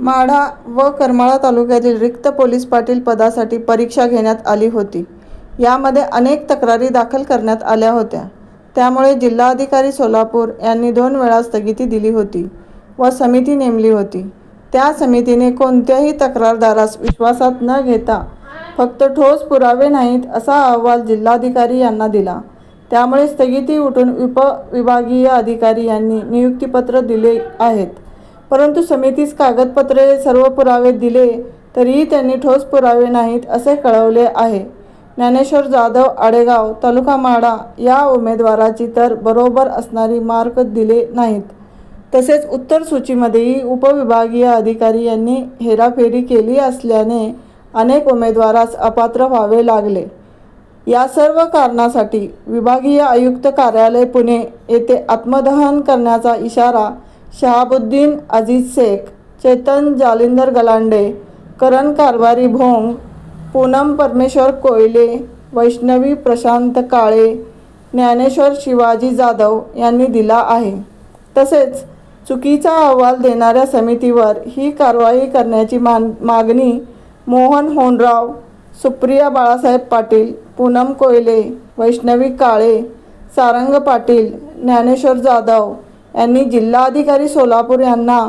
माढा व करमाळा तालुक्यातील रिक्त पोलीस पाटील पदासाठी परीक्षा घेण्यात आली होती. यामध्ये अनेक तक्रारी दाखल करण्यात आल्या होत्या. त्यामुळे जिल्हाधिकारी सोलापूर यांनी दोन वेळा स्थगिती दिली होती व समिती नेमली होती. त्या समितीने कोणत्याही तक्रारदारास विश्वासात न घेता फक्त ठोस पुरावे नाहीत असा अहवाल जिल्हाधिकारी यांना दिला. त्यामुळे स्थगिती उठून उपविभागीय अधिकारी यांनी नियुक्तीपत्र दिले आहेत. परंतु समितीस कागदपत्रे सर्व पुरावे दिले तरीही त्यांनी ठोस पुरावे नाहीत असे कळवले आहे. ज्ञानेश्वर जाधव आडेगाव तालुका माडा या उमेदवाराची तर बरोबर असणारी मार्क दिले नाहीत. तसेच उत्तर सूचीमध्येही उपविभागीय अधिकारी यांनी हेराफेरी केली असल्याने अनेक उमेदवारास अपात्र व्हावे लागले. या सर्व कारणासाठी विभागीय आयुक्त कार्यालय पुणे येथे आत्मदहन करण्याचा इशारा शहाबुद्दीन अजीज शेख चेतन जालिंदर गलांडे करण कारभारी भोंग पूनम परमेश्वर कोयले वैष्णवी प्रशांत काळे ज्ञानेश्वर शिवाजी जाधव यांनी दिला आहे. तसेच चुकीचा अहवाल देणाऱ्या समितीवर ही कारवाई करण्याची मान मागणी मोहन होनराव सुप्रिया बाळासाहेब पाटील पूनम कोयले वैष्णवी काळे सारंग पाटील ज्ञानेश्वर जाधव यांनी जिल्हाधिकारी सोलापूर यांना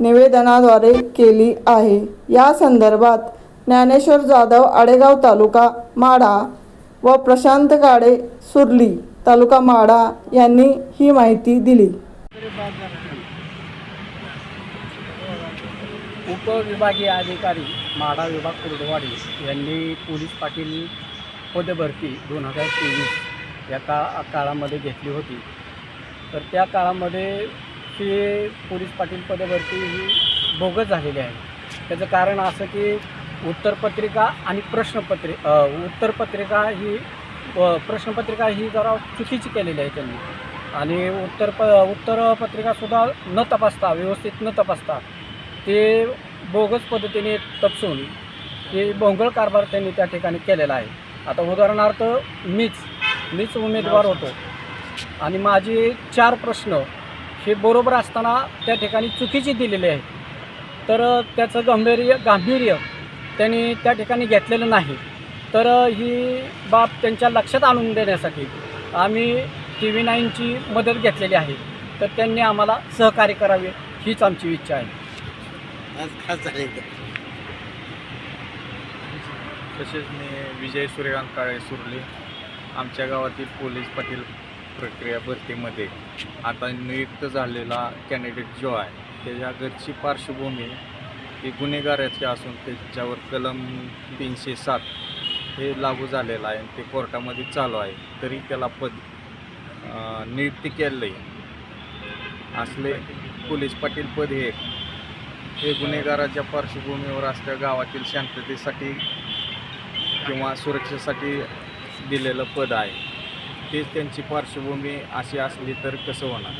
निवेदनाद्वारे केली आहे. या संदर्भात ज्ञानेश्वर जाधव आडेगाव तालुका माढा व प्रशांत काळे सुर्ली तालुका माढा यांनी ही माहिती दिली. उपविभागीय अधिकारी माडा विभाग कुर्डवाडी यांनी पोलीस पाटील पदभरती दोन हजार तेवीस या का काळामध्ये घेतली होती. तर त्या काळामध्ये ही पोलीस पाटील पदभरती ही बोगस झालेली आहे. त्याचं कारण असं की उत्तरपत्रिका आणि प्रश्नपत्रि उत्तरपत्रिका ही प्रश्नपत्रिका ही जरा चुकीची केलेली आहे त्यांनी. आणि उत्तर प उत्तरपत्रिकासुद्धा न तपासता व्यवस्थित न तपासता ते बोगस पद्धतीने तपसून हे भोंगळ कारभार त्यांनी त्या ठिकाणी केलेला आहे. आता उदाहरणार्थ मीच मीच उमेदवार होतो. आणि माझे चार प्रश्न हे बरोबर असताना त्या ठिकाणी चुकीचे दिलेले आहेत. तर त्याचं गांभीर्य गांभीर्य त्यांनी त्या ठिकाणी घेतलेलं नाही. तर ही बाब त्यांच्या लक्षात आणून देण्यासाठी आम्ही टी व्ही नाईनची मदत घेतलेली आहे. तर त्यांनी आम्हाला सहकार्य करावे हीच आमची इच्छा आहे. आज खास झाले तसेच मी विजय सूर्यकांत काळे सुरले आमच्या गावातील पोलीस पाटील प्रक्रिया भरतीमध्ये. आता नियुक्त झालेला कॅन्डिडेट जो आहे त्याच्या घरची पार्श्वभूमी ही गुन्हेगाराची असून त्याच्यावर कलम तीनशे सात हे लागू झालेलं आहे आणि ते कोर्टामध्ये चालू आहे. तरी त्याला पद नियुक्ती केलेलं आहे असले पोलीस पाटील पद हे हे गुन्हेगाराच्या पार्श्वभूमीवर असल्या गावातील शांततेसाठी किंवा सुरक्षेसाठी दिलेलं पद आहे. तेच त्यांची पार्श्वभूमी अशी असली तर कसं होणार?